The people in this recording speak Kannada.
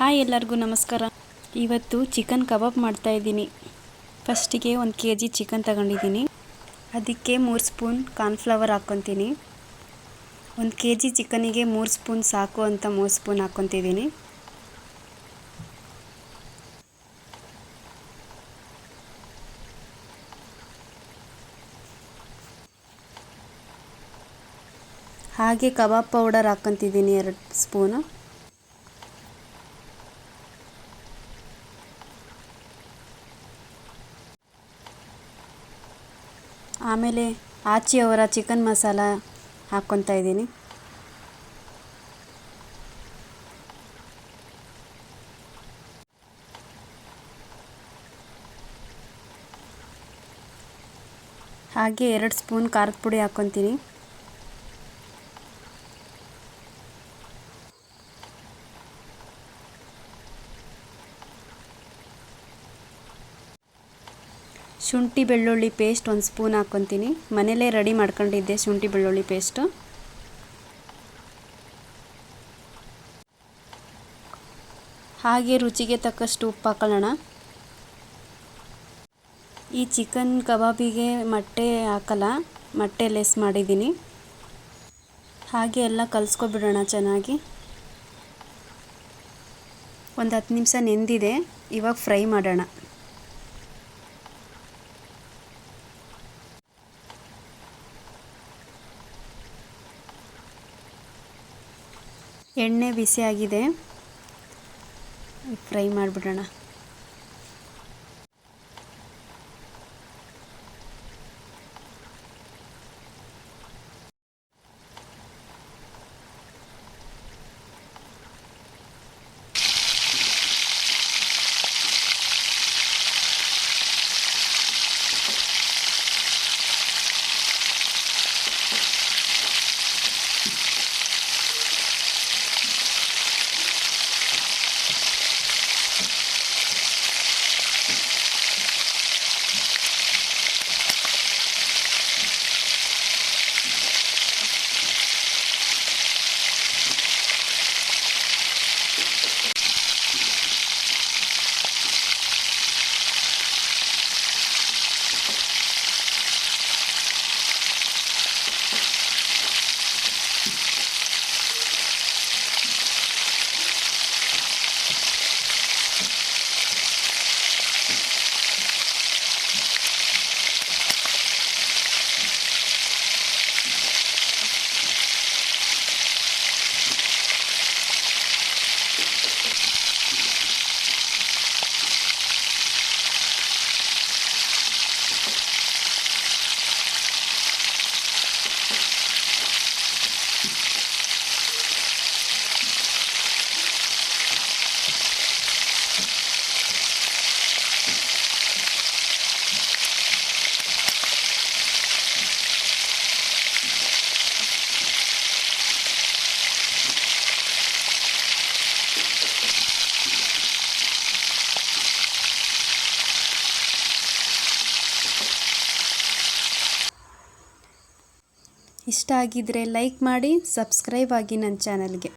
ಹಾಯ್ ಎಲ್ಲರಿಗೂ ನಮಸ್ಕಾರ. ಇವತ್ತು ಚಿಕನ್ ಕಬಾಬ್ ಮಾಡ್ತಾ ಇದ್ದೀನಿ. ಫಸ್ಟಿಗೆ ಒಂದು ಕೆ ಜಿ ಚಿಕನ್ ತಗೊಂಡಿದ್ದೀನಿ. ಅದಕ್ಕೆ ಮೂರು ಸ್ಪೂನ್ ಕಾರ್ನ್ಫ್ಲವರ್ ಹಾಕ್ಕೊತೀನಿ ಒಂದು ಕೆ ಜಿ ಚಿಕನಿಗೆ ಮೂರು ಸ್ಪೂನ್ ಸಾಕು ಅಂತ ಮೂರು ಸ್ಪೂನ್ ಹಾಕ್ಕೊತಿದ್ದೀನಿ ಹಾಗೆ ಕಬಾಬ್ ಪೌಡರ್ ಹಾಕ್ಕೊತಿದ್ದೀನಿ ಎರಡು ಸ್ಪೂನು. ಆಮೇಲೆ ಆಚಿಯವರ ಚಿಕನ್ ಮಸಾಲ ಹಾಕ್ಕೊತಾ ಇದ್ದೀನಿ. ಹಾಗೆ ಎರಡು ಸ್ಪೂನ್ ಖಾರದ ಪುಡಿ ಹಾಕ್ಕೊತೀನಿ. ಶುಂಠಿ ಬೆಳ್ಳುಳ್ಳಿ ಪೇಸ್ಟ್ ಒಂದು ಸ್ಪೂನ್ ಹಾಕ್ಕೊತೀನಿ ಮನೇಲೇ ರೆಡಿ ಮಾಡ್ಕೊಂಡಿದ್ದೆ ಶುಂಠಿ ಬೆಳ್ಳುಳ್ಳಿ ಪೇಸ್ಟು ಹಾಗೆ ರುಚಿಗೆ ತಕ್ಕಷ್ಟು ಉಪ್ಪು ಹಾಕೊಳ್ಳೋಣ. ಈ ಚಿಕನ್ ಕಬಾಬಿಗೆ ಮೊಟ್ಟೆ ಹಾಕಲ್ಲ, ಮೊಟ್ಟೆ ಲೆಸ್ ಮಾಡಿದ್ದೀನಿ. ಹಾಗೆ ಎಲ್ಲ ಕಲಿಸ್ಕೊಬಿಡೋಣ ಚೆನ್ನಾಗಿ. ಒಂದು ಹತ್ತು ನಿಮಿಷ ನೆಂದಿದೆ, ಇವಾಗ ಫ್ರೈ ಮಾಡೋಣ. ಎಣ್ಣೆ ಬಿಸಿಯಾಗಿದೆ ಫ್ರೈ ಮಾಡಿಬಿಡೋಣ. ಇಷ್ಟ ಆಗಿದ್ದರೆ ಲೈಕ್ ಮಾಡಿ ಸಬ್ಸ್ಕ್ರೈಬ್ ಆಗಿ ನನ್ನ ಚಾನಲ್ಗೆ.